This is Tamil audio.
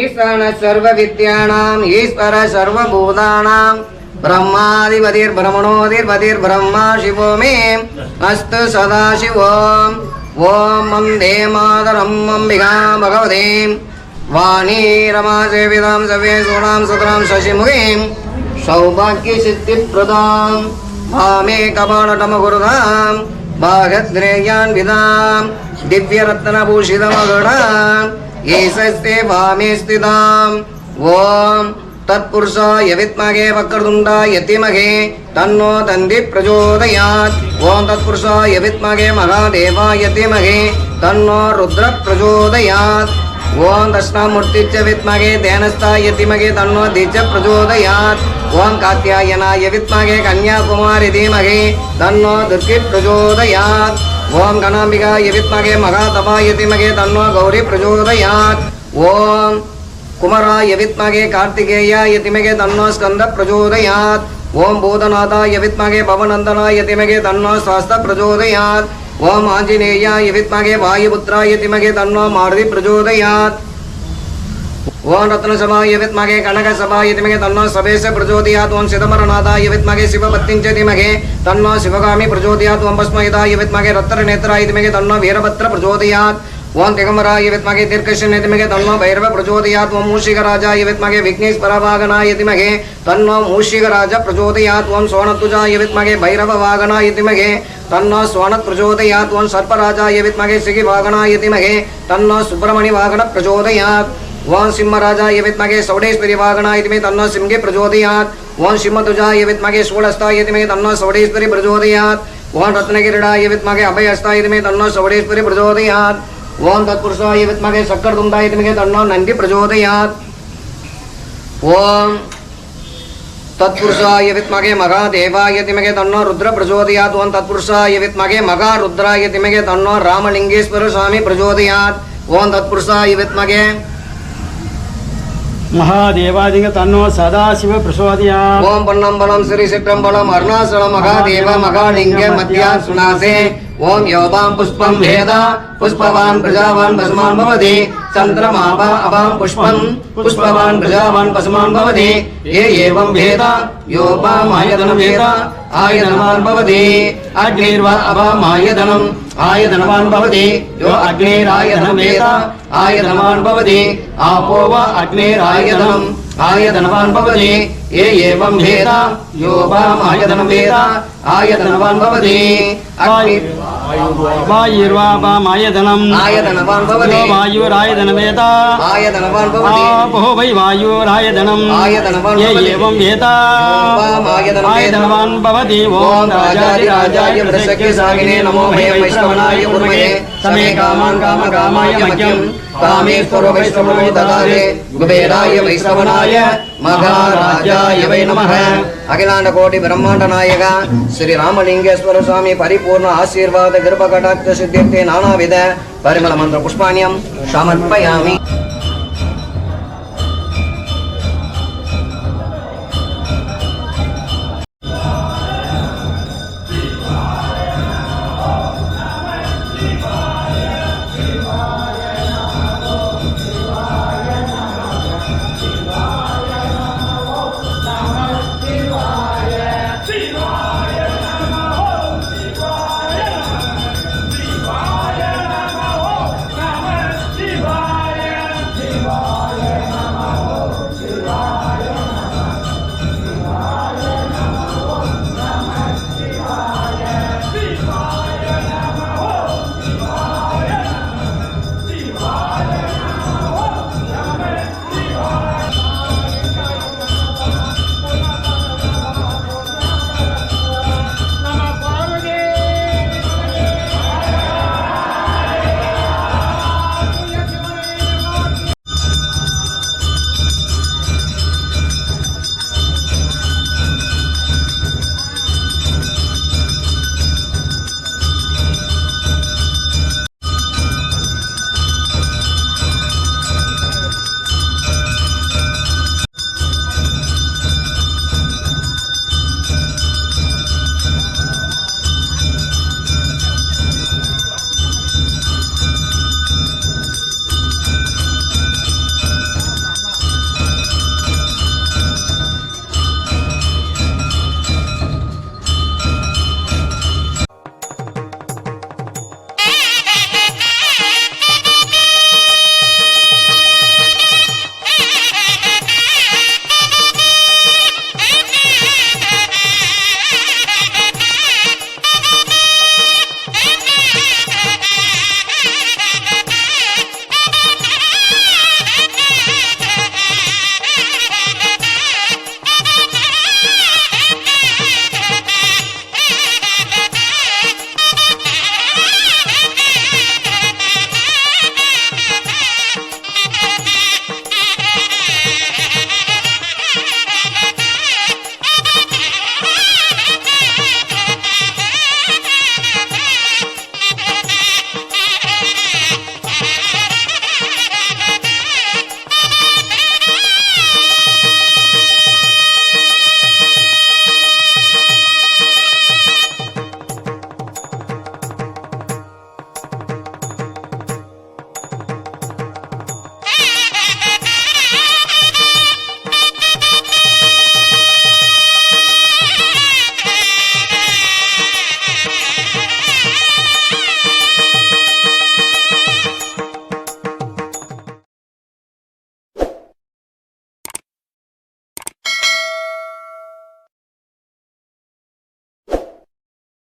ஈஸ்வரன சர்வ வித்யானாம் ஈஸ்வர சர்வபூதானாம். பிரம்மாதிபதிர் பிரமணோதிர்பதிர் பிரம்மா சிவோ மே அஸ்து சதா சிவோம். ஓம் மம் தேமாதரம் அம்பிகா பகவதீம் வாணி ரமா சேவிதாம் சவே சூணாம் சுகராம் சசிமுகீம் சௌபாக்கிய சித்தி பிரதாம். மாமே கபாலடம குருதாம். பாகத்ரேயான் விதாம். திவ்ய ரத்னபூஷிதமகுடாம் ஈசஸ்தே வாமே ஸ்திதாம் ஓம். தத்புருஷாய வித்மகே வக்கர்துண்டாய திமகே தன்னோ தந்தி பிரச்சோதயாத் ஓம் தத்புருஷாய வித்மகே மகாதேவாய திமகே தன்னோ ருத்ர பிரச்சோதயாத் ஓம் தஷ்ணாமூர்த்திச்ச வித்மகே தேனஸ்தாய திமகே தன்னோ தீச்ச பிரச்சோதயாத் ஓம் காத்தியாயனாய வித்மகே கன்யாகுமாரி தீமகே. தன்னோ துர்க்கி பிரச்சோதயாத் ஓம் கணாம்பிகாய வித்மகே மகாதபாய திமகே தன்னோ கௌரி பிரச்சோதயாத் ஓம் குமராய வித்மகே கார்த்திகேயாய திமகே தன்னோ ஸ்கந்த பிரச்சோதயாத் ஓம் பூதநாதாய வித்மகே பவநந்தனாய திமகே தன்னோ சாஸ்த பிரச்சோதயாத் ஓம் ஆஞ்சநேயாய வித்மகே வாயுபுத்ராய திமகே தன்னோ மாருதி பிரச்சோதயாத் ओम रत्न समाय विद्महे कनक समाय धीमहि तन्नो सवेश प्रचोदयात् ओम सिदमरनाथाय विद्महे शिवपत्तिञ्च धीमहि तन्नो शिवगामि प्रचोदयात् ओम भस्महिताय विद्महे रत्ननेत्राय धीमहि तन्नो वीरभद्र प्रचोदयात् ओम दिगम्बराय विद्महे दीर्घशने धीमहि तन्नो भैरव प्रचोदयात् ओम मूषिकराजाय विद्महे विघ्नेश्वरवाहनाय धीमहि तन्नो मूषिक राजा मूषिकराज प्रचोदयात् ओम सोणत्वजाय विद्महे भैरववाहनाय धीमहि तन्नो स्वर्ण प्रचोदयात् ओम सर्पराजाय विद्महे सिगिवाहनाय धीमहि तन्नो सुब्रमणि सुब्रह्मण्यवाहन प्रचोदयात्। ओं सिंहराजाय विद्महे सौडेश्वरीवागणाय मे तन्नो सिंहे प्रचोदयात् ओं सिंहध्वजाय विद्महे षोडस्थाय मे तन्नो सौडेश्वरी प्रचोदयात् ओं रत्नगिरिडाय विद्महे अभयस्थाय मे तन्नो सौडेश्वरी प्रचोदयात् ओं तत्पुरुषाय विद्महे सक्करदुन्दाय मे तन्नो नन्दी प्रचोदयात् ओम तत्पुरुषाय विद्महे महादेवाय तिमगे तन्नो रुद्र प्रचोदयात् ओं तत्पुरुषाय विद्महे महारुद्राय तिमगे तन्नो रामलिंगेश्वर स्वामी प्रचोदयात् ओं तत्पुरुषाय विद्महे மகாதேவாதிக தன்னோ சதாசிவ பிரசோதியா ஓம் பொன்னம்பலம் ஸ்ரீ சிற்றம்பலம் அருணாசலம் மகாதேவ மகாலிங்க மத்தியா சுனாசே ஓம் யோபாம் புஷ்பம் வேத புஷ்பவான் பிரஜாவான் பசுமான் பவதி சந்திரமாபா அபாம் புஷ்பம் புஷ்பவான் பிரஜாவான் பசுமான் பவதி ஏ ஏவம் வேத யோபாம் ஆயதனம் வேத ஆயதனவான் பவதி அக்னிர்வா அபாம் ஆயதனம் ஆயதனவான் பவதி யோ அக்னேராயதனமேதா ஆயதனவான் பவதி ஆபோவா அக்னேராயதனம். ஆயதனவான் பவதி ఏ ఏవం భేద? యో వామాయతనం భేద? ఆయతనవాన్ భవతి. అగ్ని వాయుర్వా వామాయతనం ఆయతనవాన్ భవతి. వాయురాయతన భేద. ఆయతనవాన్ భవతి. ఆపో వై వాయురాయతనం ఆయతనవాన్ ఏ ఏవం భేద? ఆయతనవాన్ భవతి. ఓం రాజాది రాజాయ ప్రసక్య సాగినే నమో భయ వైష్ణవనాయ ఉర్మయే సమే కామాన్ కామ కామాయ మగ్యం కామే స్వరూపైష్ణవో దదారే కుబేరాయ వైష్ణవనాయ. மகாராஜாயவை நமக. அகிலாண்ட கோடி பிரம்மாண்ட நாயகா ஸ்ரீ ராமலிங்கேஸ்வர சுவாமி பரிபூர்ண ஆசீர்வாத கிருபகடாட்ச சித்தியத்தை நானாவித. பரிமள மந்திர புஷ்பாணியம் சமர்ப்பயாமி.